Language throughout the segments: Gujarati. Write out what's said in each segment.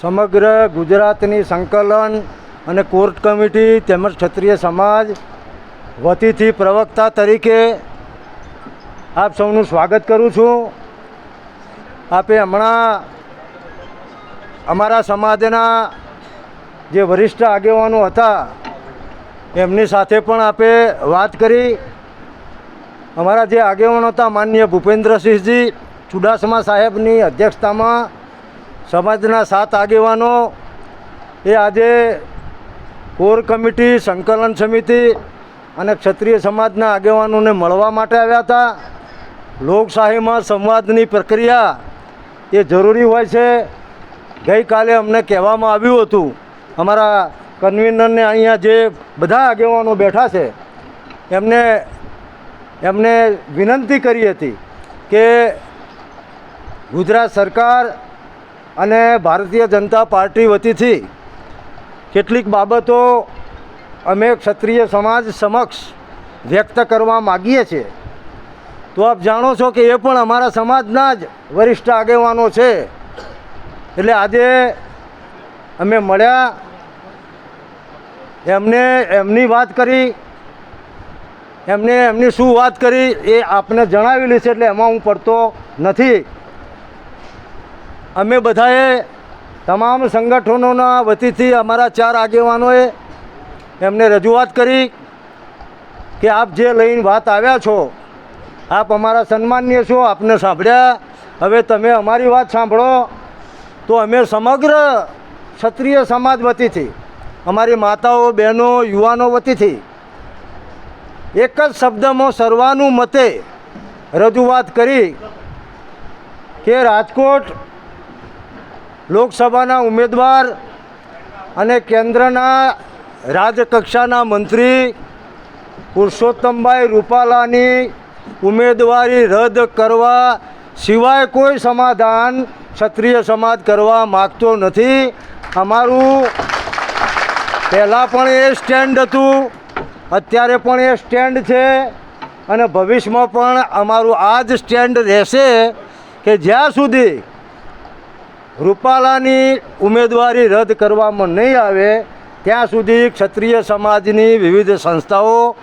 સમગ્ર ગુજરાતની સંકલન અને કોર્ટ કમિટી તેમજ ક્ષત્રિય સમાજ વતીથી પ્રવક્તા તરીકે આપ સૌનું સ્વાગત કરું છું. આપે હમણાં અમારા સમાજના જે વરિષ્ઠ આગેવાનો હતા, એમની સાથે પણ આપે વાત કરી. અમારા જે આગેવાનો હતા માનનીય ભૂપેન્દ્રસિંહજી ચુડાસમા સાહેબની અધ્યક્ષતામાં સમાજના સાત આગેવાનો એ આજે કોર કમિટી, સંકલન સમિતિ અને ક્ષત્રિય સમાજના આગેવાનોને મળવા માટે આવ્યા હતા. લોકશાહીમાં સંવાદની પ્રક્રિયા એ જરૂરી હોય છે. ગઈકાલે અમને કહેવામાં આવ્યું હતું, અમારા કન્વીનરને અહીંયા જે બધા આગેવાનો બેઠા છે, એમને એમને વિનંતી કરી હતી કે ગુજરાત સરકાર અને ભારતીય જનતા પાર્ટી વતીથી કેટલીક બાબતો અમે ક્ષત્રિય સમાજ સમક્ષ વ્યક્ત કરવા માગીએ છીએ. તો આપ જાણો છો કે એ પણ અમારા સમાજના જ વરિષ્ઠ આગેવાનો છે. એટલે આજે અમે મળ્યા, એમને એમની વાત કરી, એમને એમની શું વાત કરી એ આપને જણાવેલી છે, એટલે એમાં હું પડતો નથી. અમે બધાએ તમામ સંગઠનોના વતીથી અમારા ચાર આગેવાનોએ એમને રજૂઆત કરી કે આપ જે લઈને વાત આવ્યા છો, આપ અમારા સન્માનીય છો, આપને સાંભળ્યા. હવે તમે અમારી વાત સાંભળો. તો અમે સમગ્ર ક્ષત્રિય સમાજ વતીથી, અમારી માતાઓ, બહેનો, યુવાનો વતીથી એક જ શબ્દમાં સર્વાનુમતે રજૂઆત કરી કે રાજકોટ લોકસભાના ઉમેદવાર અને કેન્દ્રના રાજકક્ષાના મંત્રી પુરુષોત્તમભાઈ રૂપાલાની ઉમેદવારી રદ કરવા સિવાય કોઈ સમાધાન ક્ષત્રિય સમાજ કરવા માગતો નથી. અમારું પહેલાં પણ એ સ્ટેન્ડ હતું, અત્યારે પણ એ સ્ટેન્ડ છે અને ભવિષ્યમાં પણ અમારું આ જ સ્ટેન્ડ રહેશે કે જ્યાં સુધી રૂપાલાની ઉમેદવારી રદ કરવામાં નહીં આવે, ત્યાં સુધી ક્ષત્રિય સમાજની વિવિધ સંસ્થાઓ,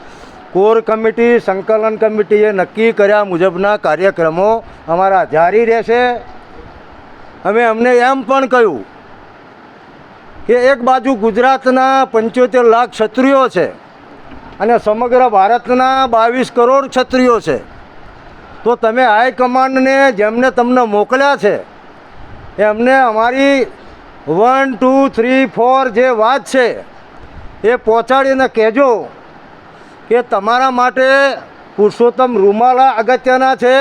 કોર કમિટી, સંકલન કમિટીએ નક્કી કર્યા મુજબના કાર્યક્રમો અમારા જારી રહેશે. અમે અમને એમ પણ કહ્યું કે એક બાજુ ગુજરાતના પંચોતેર લાખ ક્ષત્રિયો છે અને સમગ્ર ભારતના બાવીસ કરોડ ક્ષત્રિયો છે. તો તમે હાઈકમાન્ડને જેમને તમને મોકલ્યા છે એમને અમારી વન, ટુ, થ્રી, ફોર જે વાત છે, એ પહોંચાડીને કહેજો કે તમારા માટે પુરુષોત્તમ રૂમાલા અગત્યના છે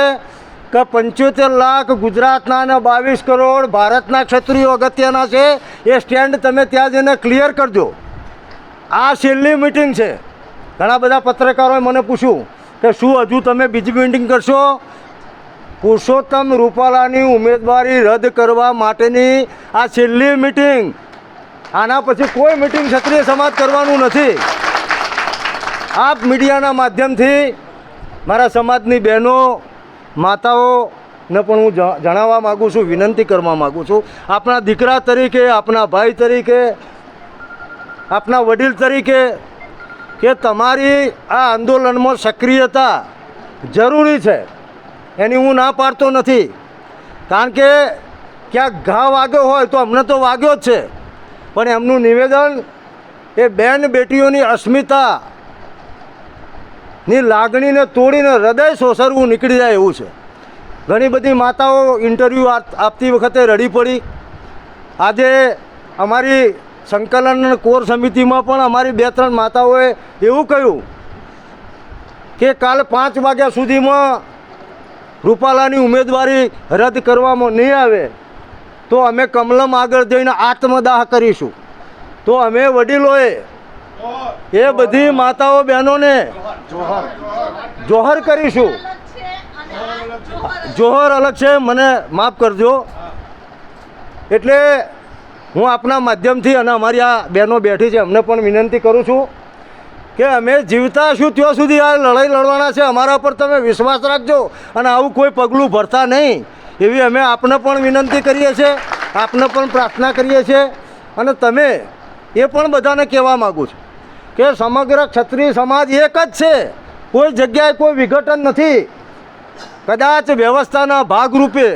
કે પંચોતેર લાખ ગુજરાતના અને બાવીસ કરોડ ભારતના ક્ષત્રિયો અગત્યના છે, એ સ્ટેન્ડ તમે ત્યાં જઈને ક્લિયર કરજો. આ છેલ્લી મિટિંગ છે. ઘણા બધા પત્રકારોએ મને પૂછ્યું કે શું હજુ તમે બીજી મિટિંગ કરશો? પુરુષોત્તમ રૂપાલાની ઉમેદવારી રદ કરવા માટેની આ છેલ્લી મિટિંગ આના પછી કોઈ મિટિંગ ક્ષત્રિય સમાજ કરવાનું નથી. આપ મીડિયાના માધ્યમથી મારા સમાજની બહેનો માતાઓને પણ હું જણાવવા માગું છું, વિનંતી કરવા માગું છું. આપણા દીકરા તરીકે આપણા ભાઈ તરીકે, આપના વડીલ તરીકે કે તમારી આ આંદોલનમાં સક્રિયતા જરૂરી છે. એની હું ના પાડતો નથી. કારણ કે ક્યાંક ઘા વાગ્યો હોય તો અમને તો વાગ્યો જ છે. પણ એમનું નિવેદન એ બેન બેટીઓની અસ્મિતા ની લાગણીને તોડીને હૃદય સોસરવું નીકળી જાય એવું છે. ઘણી બધી માતાઓ ઇન્ટરવ્યૂ આપતી વખતે રડી પડી. આજે અમારી સંકલન કોર સમિતિમાં પણ અમારી બે ત્રણ માતાઓએ એવું કહ્યું કે કાલ પાંચ વાગ્યા સુધીમાં રૂપાલાની ઉમેદવારી રદ કરવામાં નહીં આવે, તો અમે કમલમ આગળ જઈને આત્મદાહ કરીશું. તો અમે વડીલોએ એ બધી માતાઓ બહેનોને જોહર કરીશું. જોહર અલગ છે, મને માફ કરજો. એટલે હું આપના માધ્યમથી અને અમારી આ બહેનો બેઠી છે, અમને પણ વિનંતી કરું છું. કે અમે જીવતા છું ત્યાં સુધી આ લડાઈ લડવાના છે? અમારા પર તમે વિશ્વાસ રાખજો અને આવું કોઈ પગલું ભરતા નહીં. એવી અમે આપને પણ વિનંતી કરીએ છીએ, આપને પણ પ્રાર્થના કરીએ છીએ. અને તમે એ પણ બધાને કહેવા માગું છું કે સમગ્ર ક્ષત્રિય સમાજ એક જ છે. કોઈ જગ્યાએ કોઈ વિઘટન નથી. કદાચ વ્યવસ્થાના ભાગરૂપે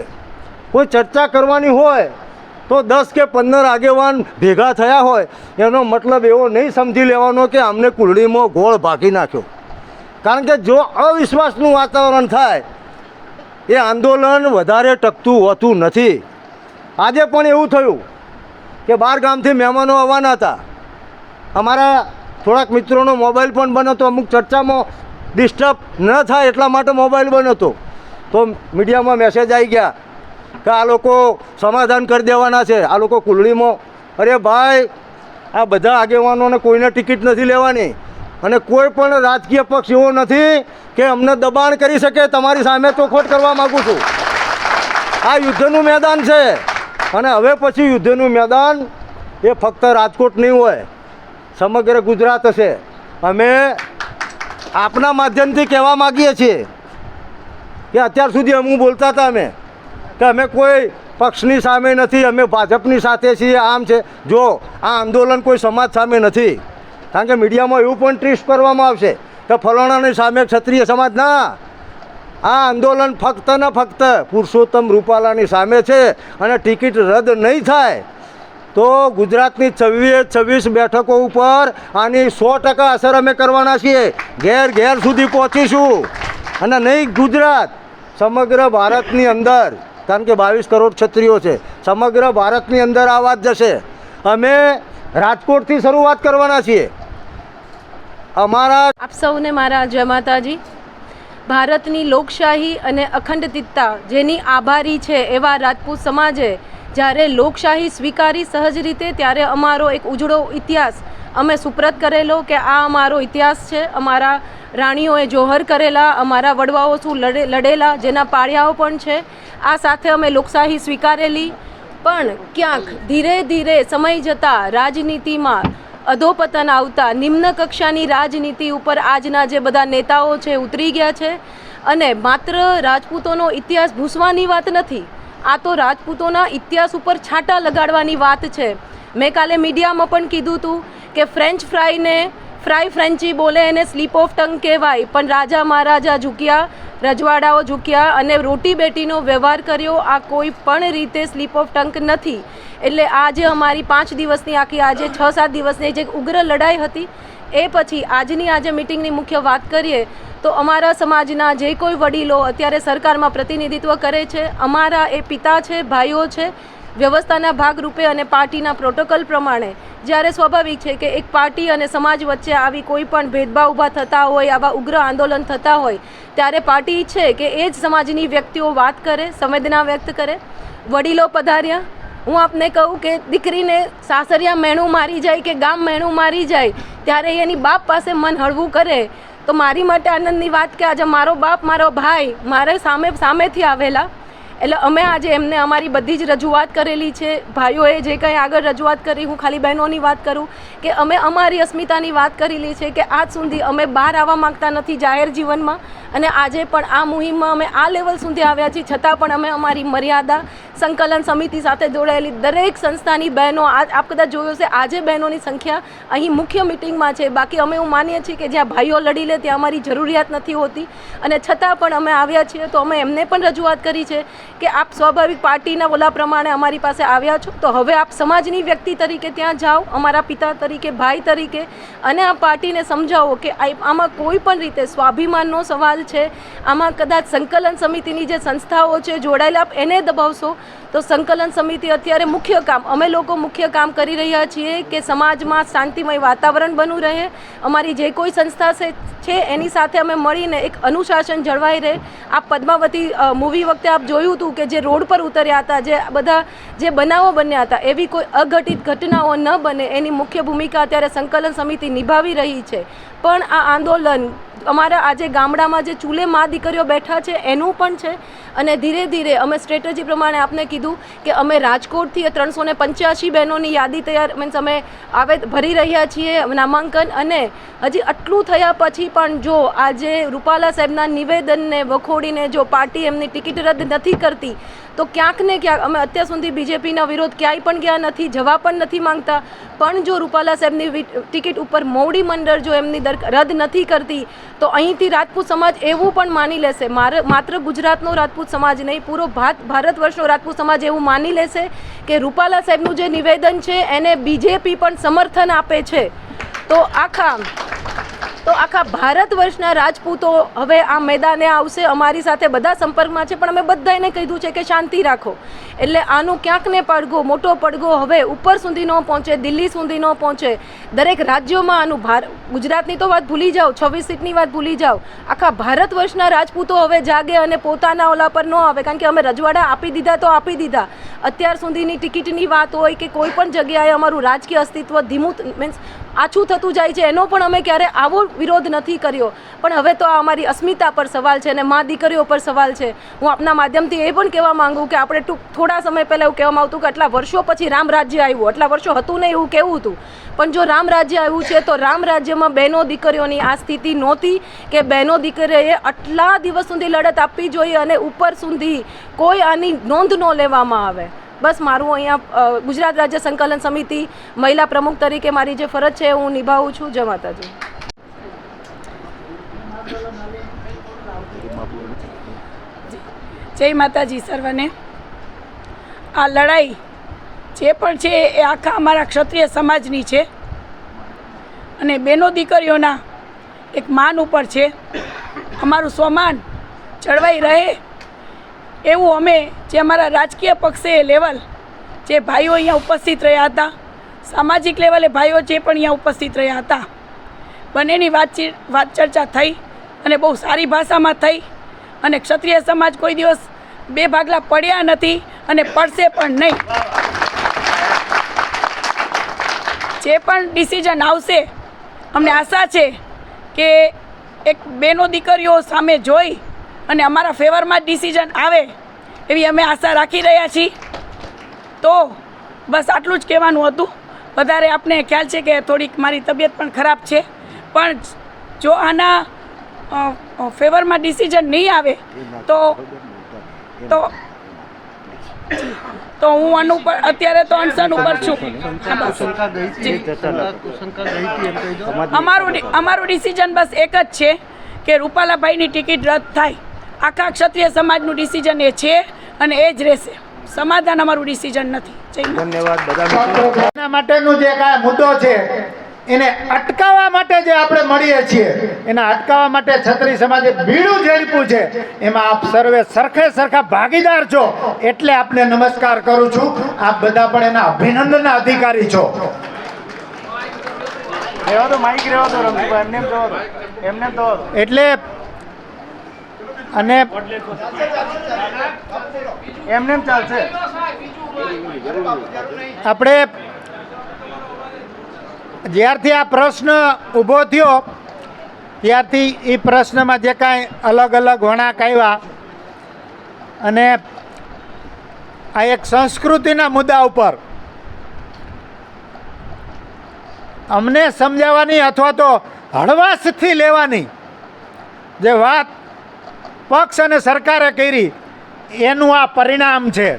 કોઈ ચર્ચા કરવાની હોય તો દસ કે પંદર આગેવાન ભેગા થયા હોય, એનો મતલબ એવો નહીં સમજી લેવાનો કે અમને કુલડીમાં ગોળ ભાગી નાખ્યો. કારણ કે જો અવિશ્વાસનું વાતાવરણ થાય, એ આંદોલન વધારે ટકતું હોતું નથી. આજે પણ એવું થયું કે બાર ગામથી મહેમાનો આવવાના હતા. અમારા થોડાક મિત્રોનો મોબાઈલ પણ બન્યો હતો, અમુક ચર્ચામાં ડિસ્ટર્બ ન થાય એટલા માટે મોબાઈલ બન્યો હતો. તો મીડિયામાં મેસેજ આવી ગયા કે આ લોકો સમાધાન કરી દેવાના છે. આ લોકો કુલડીમાં અરે ભાઈ, આ બધા આગેવાનોને કોઈને ટિકિટ નથી લેવાની. અને કોઈ પણ રાજકીય પક્ષ એવો નથી કે અમને દબાણ કરી શકે. તમારી સામે ચોખવટ કરવા માગું છું. આ યુદ્ધનું મેદાન છે. અને હવે પછી યુદ્ધનું મેદાન એ ફક્ત રાજકોટ નહીં હોય, સમગ્ર ગુજરાત હશે. અમે આપના માધ્યમથી કહેવા માગીએ છીએ કે અત્યાર સુધી અમુક બોલતા હતા અમે. કે અમે કોઈ પક્ષની સામે નથી, અમે ભાજપની સાથે છીએ, આમ છે. જો આ આંદોલન કોઈ સમાજ સામે નથી, કારણ કે મીડિયામાં એવું પણ ટ્રીસ્ટ કરવામાં આવશે કે ફલાણાની સામે ક્ષત્રિય સમાજ ના. આ આંદોલન ફક્ત ને ફક્ત પુરુષોત્તમ રૂપાલાની સામે છે અને ટિકિટ રદ નહીં થાય, તો ગુજરાતની છવ્વીસ છવ્વીસ બેઠકો ઉપર આની સો ટકા અસર અમે કરવાના છીએ. ઘેર ઘેર સુધી પહોંચીશું. અને નહીં ગુજરાત, સમગ્ર ભારતની અંદર કારણ કે બાવીસ કરોડ ક્ષત્રિયો છે. સમગ્ર ભારતની અંદર આ વાત જશે. અમે રાજકોટથી શરૂઆત કરવાના છીએ. અમારા આપ સૌને મારા જય માતાજી. ભારતની લોકશાહી અને અખંડિતતા જેની આભારી છે એવા રાજપૂત સમાજે જ્યારે લોકશાહી સ્વીકારી સહજ રીતે, ત્યારે અમારો એક ઉજળો ઇતિહાસ. અમે સુપ્રત કરેલો કે આ અમારો ઇતિહાસ છે. અમારા રાણીઓએ જોહર કરેલા, અમારા વડવાઓ શું લડે, લડેલા, જેના પાળિયાઓ પણ છે. આ સાથે અમે લોકશાહી સ્વીકારેલી. પણ ક્યાંક ધીરે ધીરે સમય જતાં રાજનીતિમાં અધોપતન આવતા નિમ્ન કક્ષાની રાજનીતિ ઉપર આજના જે બધા નેતાઓ છે, ઉતરી ગયા છે. અને માત્ર રાજપૂતોનો ઇતિહાસ ભૂસવાની વાત નથી. આ તો રાજપૂતોના ઇતિહાસ ઉપર છાંટા લગાડવાની વાત છે. મેં કાલે મીડિયામાં પણ કીધું હતું કે ફ્રેન્ચ ફ્રાઈને ફ્રાય ફ્રેન્ચી બોલે એને સ્લીપ ઓફ ટંગ કહેવાય. પણ રાજા મહારાજા ઝૂક્યા, રજવાડાઓ ઝૂક્યા અને રોટી બેટીનો વ્યવહાર કર્યો. આ કોઈ પણ રીતે સ્લીપ ઓફ ટંક નથી. એટલે આ જે અમારી પાંચ દિવસની આખી, આજે છ સાત દિવસની જે ઉગ્ર લડાઈ હતી એ પછી આજની આજે મિટિંગની મુખ્ય વાત કરીએ, તો અમારા સમાજના જે કોઈ વડીલો અત્યારે સરકારમાં પ્રતિનિધિત્વ કરે છે, અમારા એ પિતા છે, ભાઈઓ છે, વ્યવસ્થાના ભાગરૂપે અને પાર્ટીના પ્રોટોકોલ પ્રમાણે, જ્યારે સ્વાભાવિક છે કે એક પાર્ટી અને સમાજ વચ્ચે આવી કોઈ પણ ભેદભાવ ઊભા થતા હોય, આવા ઉગ્ર આંદોલન થતા હોય, ત્યારે પાર્ટી ઈચ્છે કે એ જ સમાજની વ્યક્તિઓ વાત કરે, સંવેદના વ્યક્ત કરે. વડીલો પધાર્યા હું આપને કહું કે દીકરીને સાસરિયા મેણું મારી જાય કે ગામ મેણું મારી જાય, ત્યારે એની બાપ પાસે મન હળવું કરે. તો મારી માટે આનંદની વાત કે આજે મારો બાપ, મારો ભાઈ મારે સામે સામેથી આવેલા. એટલે અમે આજે એમને અમારી બધી જ રજૂઆત કરેલી છે. ભાઈઓએ જે કંઈ આગળ રજૂઆત કરી, હું ખાલી બહેનોની વાત કરું કે અમે અમારી અસ્મિતાની વાત કરેલી છે કે આજ સુધી અમે બહાર આવવા માંગતા નથી જાહેર જીવનમાં અને આજે પણ આ મુહિમમાં અમે આ લેવલ સુધી આવ્યા છીએ. છતાં પણ અમે અમારી મર્યાદા, સંકલન સમિતિ સાથે જોડાયેલી દરેક સંસ્થાની બહેનો આ આપ કદાચ જોયો છે આજે બહેનોની સંખ્યા અહીં મુખ્ય મિટિંગમાં છે. બાકી અમે એવું માનીએ છીએ કે જ્યાં ભાઈઓ લડી લે ત્યાં અમારી જરૂરિયાત નથી હોતી અને છતાં પણ અમે આવ્યા છીએ તો અમે એમને પણ રજૂઆત કરી છે કે આપ સ્વાભાવિક પાર્ટીના ઓલા પ્રમાણે અમારી પાસે આવ્યા છો. તો હવે આપ સમાજની વ્યક્તિ તરીકે ત્યાં જાઓ, અમારા પિતા તરીકે, ભાઈ તરીકે, અને આ પાર્ટીને સમજાવો કે આમાં કોઈ પણ રીતે સ્વાભિમાનનો સવાલ છે. આમાં કદાચ સંકલન સમિતિની જે સંસ્થાઓ છે જોડાયેલા, આપ એને દબાવશો. તો સંકલન સમિતિ અત્યારે મુખ્ય કામ, અમે લોકો મુખ્ય કામ કરી રહ્યા છીએ કે સમાજમાં શાંતિમય વાતાવરણ બનવું રહે. અમારી જે કોઈ સંસ્થા છે એની સાથે અમે મળીને એક અનુશાસન જળવાઈ રહે. આ પદ્માવતી મૂવી વખતે આપ જોયું હતું કે જે રોડ પર ઉતર્યા હતા, જે બધા જે બનાવો બન્યા હતા, એવી કોઈ અઘટિત ઘટનાઓ ન બને, એની મુખ્ય ભૂમિકા અત્યારે સંકલન સમિતિ નિભાવી રહી છે. પણ આ આંદોલન અમારા આજે ગામડામાં જે ચૂલે મા દીકરીઓ બેઠા છે, એનું પણ છે. અને ધીરે ધીરે અમે સ્ટ્રેટેજી પ્રમાણે આપને કીધું કે અમે રાજકોટથી ત્રણસો ને પંચ્યાસી બહેનોની યાદી તૈયાર મીન્સ અમે આવે ભરી રહ્યા છીએ નામાંકન અને હજી આટલું થયા પછી પણ જો આજે રૂપાલા સાહેબના નિવેદનને વખોડીને જો પાર્ટી એમની ટિકિટ રદ નથી કરતી તો ક્યાંક ને ક્યાંક અમે અત્યાર સુધી બીજેપીના વિરોધ ક્યાંય પણ ગયા નથી જવા પણ નથી માંગતા. પણ જો રૂપાલા સાહેબની ટિકિટ ઉપર મોવડી મંડળ જો એમની દર રદ નથી કરતી, તો અહીંથી રાજપૂત સમાજ એવું પણ માની લેશે. માત્ર ગુજરાતનો રાજપૂત સમાજ નહીં, પૂરો ભાત, ભારત વર્ષનો રાજપૂત સમાજ એવું માની લેશે કે રૂપાલા સાહેબનું જે નિવેદન છે, એને બીજેપી પણ સમર્થન આપે છે. તો આખા તો આખા ભારત વર્ષના રાજપૂતો હવે આ મેદાને આવશે, અમારી સાથે બધા સંપર્કમાં છે, પણ અમે બધાને કીધું છે કે શાંતિ રાખો. એટલે આનું ક્યાંક ને પડઘો, મોટો પડઘો હવે ઉપર સુધી ન પહોંચે, દિલ્હી સુધી ન પહોંચે. દરેક રાજ્યોમાં આનું ભાર, ગુજરાતની તો વાત ભૂલી જાઓ, છવ્વીસ સીટની વાત ભૂલી જાઓ. આખા ભારત વર્ષના રાજપૂતો હવે જાગે અને પોતાના ઓલા પર ન આવે, કારણ કે અમે રજવાડા આપી દીધા તો આપી દીધા. અત્યાર સુધીની ટિકિટની વાત હોય કે કોઈ પણ જગ્યાએ અમારું રાજકીય અસ્તિત્વ ધીમું મીન્સ આછું થતું જાય છે, એનો પણ અમે ક્યારે આવો વિરોધ નથી કર્યો. પણ હવે તો આ અમારી અસ્મિતા પર સવાલ છે અને મા દીકરીઓ પર સવાલ છે. હું આપના માધ્યમથી એ પણ કહેવા માંગુ કે આપણે ટૂંક, થોડા સમય પહેલાં એવું કહેવામાં આવતું કે આટલા વર્ષો પછી રામ રાજ્ય આવ્યું. આટલા વર્ષો હતું નહીં એવું કહેવું હતું. પણ જો રામ રાજ્ય આવ્યું છે, તો રામ રાજ્યમાં બહેનો દીકરીઓની આ સ્થિતિ નહોતી કે બહેનો દીકરીઓએ આટલા દિવસ સુધી લડત આપવી જોઈએ અને ઉપર સુધી કોઈ આની નોંધ ન લેવામાં આવે. બસ મારું અહીંયા ગુજરાત રાજ્ય સંકલન સમિતિ મહિલા પ્રમુખ તરીકે મારી જે ફરજ છે, હું નિભાવું છું. જય માતાજી. જય માતાજી સર્વને. આ લડાઈ જે પણ છે એ આખા અમારા ક્ષત્રિય સમાજની છે. અને બેનો દીકરીઓના એક માન ઉપર છે. અમારું સ્વમાન જળવાઈ રહે એવું અમે જે અમારા રાજકીય પક્ષે લેવલ જે ભાઈઓ અહીંયા ઉપસ્થિત રહ્યા હતા, સામાજિક લેવલે ભાઈઓ જે પણ અહીંયા ઉપસ્થિત રહ્યા હતા, બંનેની વાતચીત, વાત ચર્ચા થઈ અને બહુ સારી ભાષામાં થઈ અને ક્ષત્રિય સમાજ કોઈ દિવસ બે ભાગલા પડ્યા નથી અને પડશે પણ નહીં. જે પણ ડિસિઝન આવશે અમને આશા છે કે એક બેનો દીકરીઓ સામે જોઈ અને અમારા ફેવરમાં જ ડિસિઝન આવે એવી અમે આશા રાખી રહ્યા છીએ. તો બસ આટલું જ કહેવાનું હતું. વધારે આપને ખ્યાલ છે કે થોડીક મારી તબિયત પણ ખરાબ છે. પણ જો આના ફેવરમાં ડિસિઝન નહીં આવે તો તો તો હું આનું ઉપર, અત્યારે તો અનસન ઉપર છું. અમારું અમારું ડિસિઝન બસ એક જ છે કે રૂપાલાભાઈની ટિકિટ રદ થાય. આખા ક્ષત્રિય સમાજનું ડિસિઝન એ છે અને એ જ રહેશે. સમાધાન અમારું ડિસિઝન નથી. ધન્યવાદ બધા માટેનું જે કાંઈ મુદ્દો છે એને અટકાવવા માટે જે આપણે મળીએ છીએ એના અટકાવવા માટે છત્રી સમાજે બીડું ઝડપ્યું છે. એમાં આપ સર્વે સરખે સરખા ભાગીદાર છો એટલે આપને નમસ્કાર કરું છું. આપ બધા પણ એના અભિનંદનના અધિકારી છો. એટલે અને એમને ચાલશે. આપણે જ્યારથી આ પ્રશ્ન ઊભો થયો, ત્યારથી એ પ્રશ્નમાં જે કાંઈ અલગ અલગ વણાક આવ્યા અને આ એક સંસ્કૃતિના મુદ્દા ઉપર. અમને સમજાવવાની અથવા તો હળવાશથી લેવાની જે વાત પક્ષ અને સરકારે કરી, એનું આ પરિણામ છે.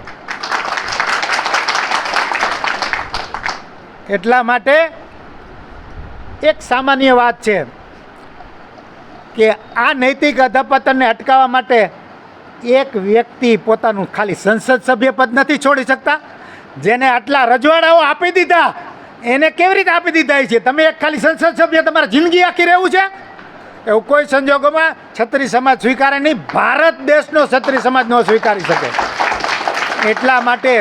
એટલા માટે એક સામાન્ય વાત છે કે આ નૈતિક અધપતનને અટકાવવા માટે એક વ્યક્તિ પોતાનું ખાલી સંસદ સભ્ય પદ નથી છોડી શકતા, જેને આટલા રજવાડાઓ આપી દીધા, એને કેવી રીતે આપી દીધા છે? તમે એક ખાલી સંસદ સભ્ય તમારા જિંદગી આખી રહેવું છે? એવું કોઈ સંજોગોમાં છત્રી સમાજ સ્વીકારે નહીં, ભારત દેશનો છત્રી સમાજ ન સ્વીકારી શકે. એટલા માટે